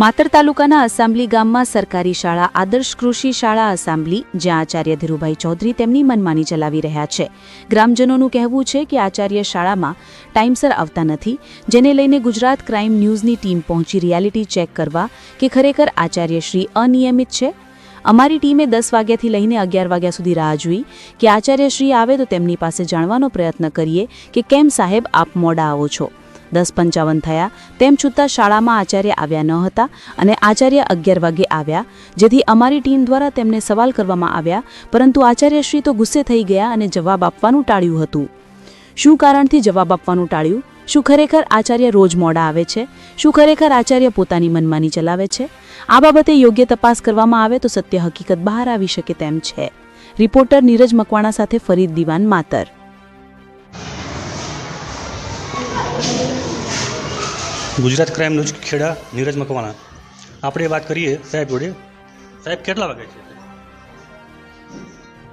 માતર તાલુકાના અસાંબલી ગામમાં સરકારી શાળા, આદર્શ કૃષિ શાળા અસાંબલી, જ્યાં આચાર્ય ધીરુભાઈ ચૌધરી તેમની મનમાની ચલાવી રહ્યા છે. ગ્રામજનોનું કહેવું છે કે આચાર્ય શાળામાં ટાઈમસર આવતા નથી, જેને લઈને ગુજરાત ક્રાઇમ ન્યૂઝની ટીમ પહોંચી રિયાલિટી ચેક કરવા કે ખરેખર આચાર્યશ્રી અનિયમિત છે? અમારી ટીમે દસ વાગ્યાથી લઈને અગિયાર વાગ્યા સુધી રાહ જોઈ કે આચાર્યશ્રી આવે તો તેમની પાસે જાણવાનો પ્રયત્ન કરીએ કે કેમ સાહેબ આપ મોડા આવો છો? દસ પંચાવન થયા. તેમ છતાં શાળામાં આચાર્ય આવ્યા ન હતા અને આચાર્ય અગિયાર વાગે આવ્યા. જેથી અમારી ટીમ દ્વારા તેમને સવાલ કરવામાં આવ્યા, પરંતુ આચાર્યશ્રી તો ગુસ્સે થઈ ગયા અને જવાબ આપવાનું ટાળ્યું હતું. શું કારણથી જવાબ આપવાનું ટાળ્યું? શું ખરેખર આચાર્ય રોજ મોડા આવે છે? શું ખરેખર આચાર્ય પોતાની મનમાની ચલાવે છે? આ બાબતે યોગ્ય તપાસ કરવામાં આવે તો સત્ય હકીકત બહાર આવી શકે તેમ છે. રિપોર્ટર નીરજ મકવાણા સાથે ફરીદ દિવાન માતર. Gujarat crime news Kheda Niraj Makwana. આપણે વાત કરીએ સાહેબ જોડે. સાહેબ કેટલા વાગે છે?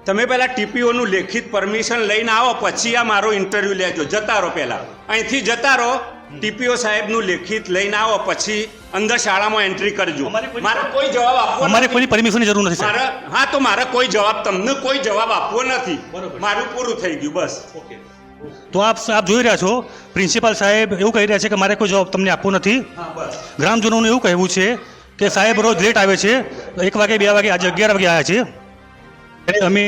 તમે પહેલા ટીપીઓનું લેખિત પરમિશન લઈને આવો પછી આ મારો ઇન્ટરવ્યૂ લેજો. જતા રહો પહેલાં. અહીંથી જતા રહો. ટીપીઓ સાહેબનું લેખિત લઈને આવો પછી અંદર શાળામાં એન્ટ્રી કરજો. મારે કોઈ જવાબ આપવો અમારે કોઈ પરમિશનની જરૂર નથી મારે હા તો મારે કોઈ જવાબ તમને કોઈ જવાબ આપવો નથી. મારું પૂરું થઈ ગયું બસ. તો આપ આપ જોઈ રહ્યા છો પ્રિન્સિપાલ સાહેબ એવું કહી રહ્યા છે કે મારે કોઈ જવાબ તમને આપવો નથી. ગ્રામજનોનું એવું કહેવું છે કે સાહેબ રોજ લેટ આવે છે એક વાગે બે વાગે આજે અગિયાર વાગે આવ્યા છે. ત્યારે અમે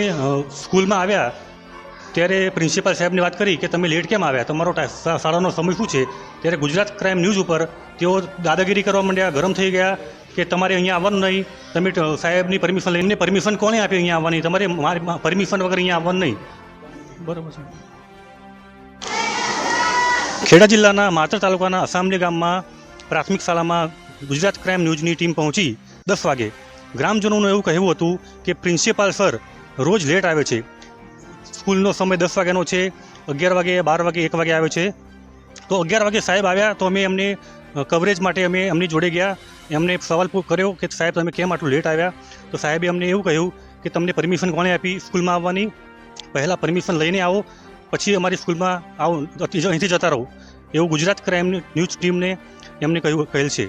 સ્કૂલમાં આવ્યા. ત્યારે પ્રિન્સિપાલ સાહેબને વાત કરી કે તમે લેટ કેમ આવ્યા? તમારો શાળાનો સમય શું છે? ત્યારે ગુજરાત ક્રાઇમ ન્યૂઝ ઉપર તેઓ દાદાગીરી કરવા માંડ્યા ગરમ થઈ ગયા કે તમારે અહીંયા આવવાનું નહીં. તમે સાહેબની પરમિશન લઈને પરમિશન કોને આપી અહીંયા આવવાની? તમારે મારી પરમિશન વગર અહીંયા આવવાનું નહીં. બરાબર છે. ખેડા જિલ્લાના માતર તાલુકાના અસામલી ગામમાં પ્રાથમિક શાળામાં ગુજરાત ક્રાઇમ ન્યૂઝની ટીમ પહોંચી દસ વાગે. ગ્રામજનોનું એવું કહેવું હતું કે, પ્રિન્સિપાલ સર, રોજ લેટ આવે છે. સ્કૂલનો સમય દસ વાગ્યાનો છે, અગિયાર વાગે, બાર વાગે, એક વાગે આવે છે. તો અગિયાર વાગે સાહેબ આવ્યા તો અમે એમને કવરેજ માટે અમે એમની જોડે ગયા. એમને સવાલ કર્યો કે, સાહેબ, તમે કેમ આટલું લેટ આવ્યા? તો સાહેબે અમને એવું કહ્યું કે, તમને પરમિશન કોણે આપી સ્કૂલમાં આવવાની? પહેલાં પરમિશન લઈને આવો. પછી અમારી સ્કૂલમાં આવો અહીંથી જતા રહું. એવું ગુજરાત ક્રાઇમ ન્યૂઝ ટીમને એમને કહ્યું કહેલ છે.